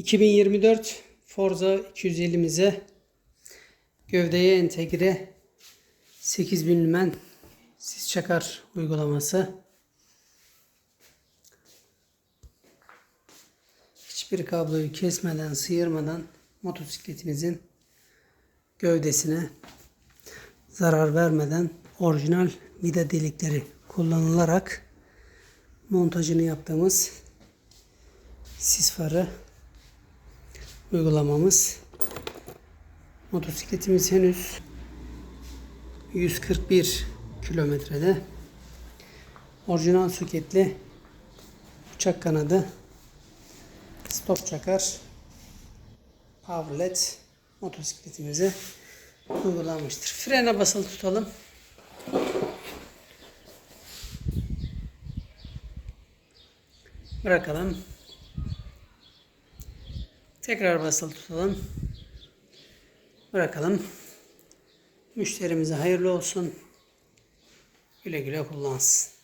2024 Forza 250'mize gövdeye entegre 8000 lümen sis çakar uygulaması. Hiçbir kabloyu kesmeden, sıyırmadan motosikletimizin gövdesine zarar vermeden orijinal vida delikleri kullanılarak montajını yaptığımız sis farı uygulamamız. Motosikletimiz henüz 141 kilometrede. Orijinal soketli uçak kanadı stop çakar powerlet motosikletimize uygulanmıştır. Frene basılı tutalım. Bırakalım. Tekrar basılı tutalım. Bırakalım. Müşterimize hayırlı olsun. Güle güle kullansın.